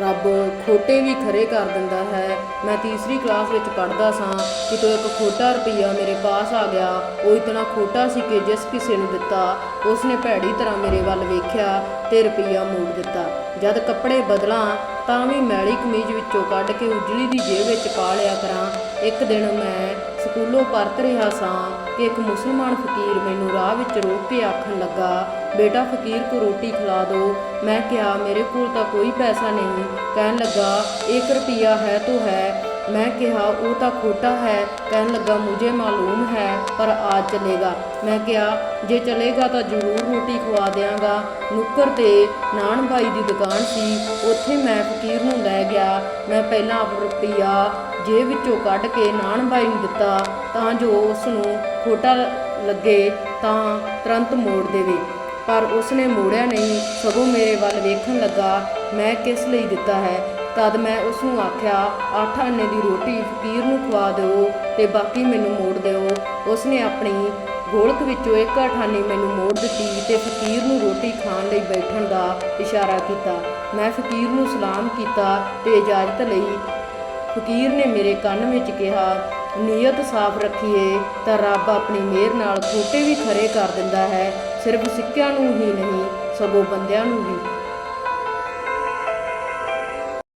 ਰੱਬ ਖੋਟੇ ਵੀ ਖਰੇ ਕਰ ਦਿੰਦਾ ਹੈ। ਮੈਂ ਤੀਸਰੀ ਕਲਾਸ ਵਿੱਚ ਪੜ੍ਹਦਾ ਸਾਂ ਕਿ ਕਿਤੋਂ ਇੱਕ ਖੋਟਾ ਰੁਪਈਆ ਮੇਰੇ ਪਾਸ ਆ ਗਿਆ। ਉਹ ਇਤਨਾ ਖੋਟਾ ਸੀ ਕਿ ਜਿਸ ਕਿਸੇ ਨੂੰ ਦਿੱਤਾ, ਉਸਨੇ ਭੈੜੀ ਤਰ੍ਹਾਂ ਮੇਰੇ ਵੱਲ ਵੇਖਿਆ ਤੇ ਰੁਪਈਆ ਮੋੜ ਦਿੱਤਾ। ਜਦ ਕੱਪੜੇ ਬਦਲਾਂ ਤਾਂ ਵੀ ਮੈਲੀ ਕਮੀਜ਼ ਵਿੱਚੋਂ ਕੱਢ ਕੇ ਉਜਲੀ ਦੀ ਜੇਬ ਵਿੱਚ ਪਾ ਲਿਆ ਕਰਾਂ। ਇੱਕ ਦਿਨ ਮੈਂ ਸਕੂਲੋਂ ਪਰਤ ਰਿਹਾ ਸਾਂ ਕਿ ਇੱਕ ਮੁਸਲਮਾਨ ਫਕੀਰ ਮੈਨੂੰ ਰਾਹ ਵਿੱਚ ਰੋਕ ਕੇ ਆਖਣ ਲੱਗਾ, ਬੇਟਾ ਫਕੀਰ ਕੋ ਰੋਟੀ ਖਿਲਾ ਦਿਓ ਮੈਂ ਕਿਹਾ, ਮੇਰੇ ਕੋਲ ਤਾਂ ਕੋਈ ਪੈਸਾ ਨਹੀਂ। ਕਹਿਣ ਲੱਗਾ 1 ਰੁਪਿਆ ਹੈ ਤੋ ਹੈ। ਮੈਂ ਕਿਹਾ, ਉਹ ਤਾਂ ਖੋਟਾ ਹੈ। ਕਹਿਣ ਲੱਗਾ, ਮੁਝੇ ਮਾਲੂਮ ਹੈ ਪਰ ਆਜ ਚਲੇਗਾ। ਮੈਂ ਕਿਹਾ, ਜੇ ਚਲੇਗਾ ਤਾਂ ਜ਼ਰੂਰ ਰੋਟੀ ਖਵਾ ਦਿਆਂਗਾ। ਨੁੱਕਰ ਤੇ ਨਾਨ ਬਾਈ ਦੀ ਦੁਕਾਨ ਸੀ, ਉੱਥੇ ਮੈਂ ਫਕੀਰ ਨੂੰ ਲੈ ਗਿਆ। ਮੈਂ ਪਹਿਲਾਂ ਆਪ ਰੁਪਈਆ ਜੇਬ ਵਿੱਚੋਂ ਕੱਢ ਕੇ ਨਾਨ ਬਾਈ ਨੂੰ ਦਿੱਤਾ, ਤਾਂ ਜੋ ਉਸ ਨੂੰ ਖੋਟਾ ਲੱਗੇ, ਤਾਂ ਤੁਰੰਤ ਮੋੜ ਦੇਵੇ। ਪਰ ਉਸਨੇ ਮੋੜਿਆ ਨਹੀਂ, ਸਗੋਂ ਮੇਰੇ ਵੱਲ ਵੇਖਣ ਲੱਗਾ, ਮੈਂ ਕਿਸ ਲਈ ਦਿੱਤਾ ਹੈ? ਤਦ ਮੈਂ ਉਸ ਨੂੰ ਆਖਿਆ, ਅੱਠ ਆਨੇ ਦੀ ਰੋਟੀ ਫਕੀਰ ਨੂੰ ਖਵਾ ਦਿਓ ਤੇ ਬਾਕੀ ਮੈਨੂੰ ਮੋੜ ਦਿਓ। ਉਸਨੇ ਆਪਣੀ ਗੋਲਕ ਵਿੱਚੋਂ ਇੱਕ ਅਠਾਨੀ ਮੈਨੂੰ ਮੋੜ ਦਿੱਤੀ ਤੇ ਫਕੀਰ ਨੂੰ ਰੋਟੀ ਖਾਣ ਲਈ ਬੈਠਣ ਦਾ ਇਸ਼ਾਰਾ ਕੀਤਾ। ਮੈਂ ਫਕੀਰ ਨੂੰ ਸਲਾਮ ਕੀਤਾ ਤੇ ਇਜਾਜ਼ਤ ਲਈ। ਫਕੀਰ ਨੇ ਮੇਰੇ ਕੰਨ ਵਿੱਚ ਕਿਹਾ, ਨੀਅਤ ਸਾਫ਼ ਰੱਖੀਏ ਤਾਂ ਰੱਬ ਆਪਣੀ ਮਿਹਰ ਨਾਲ ਖੋਟੇ ਵੀ ਖਰੇ ਕਰ ਦਿੰਦਾ ਹੈ, ਸਿਰਫ ਸਿੱਕਿਆਂ ਨੂੰ ਹੀ ਨਹੀਂ, ਸਗੋਂ ਬੰਦਿਆਂ ਨੂੰ ਵੀ।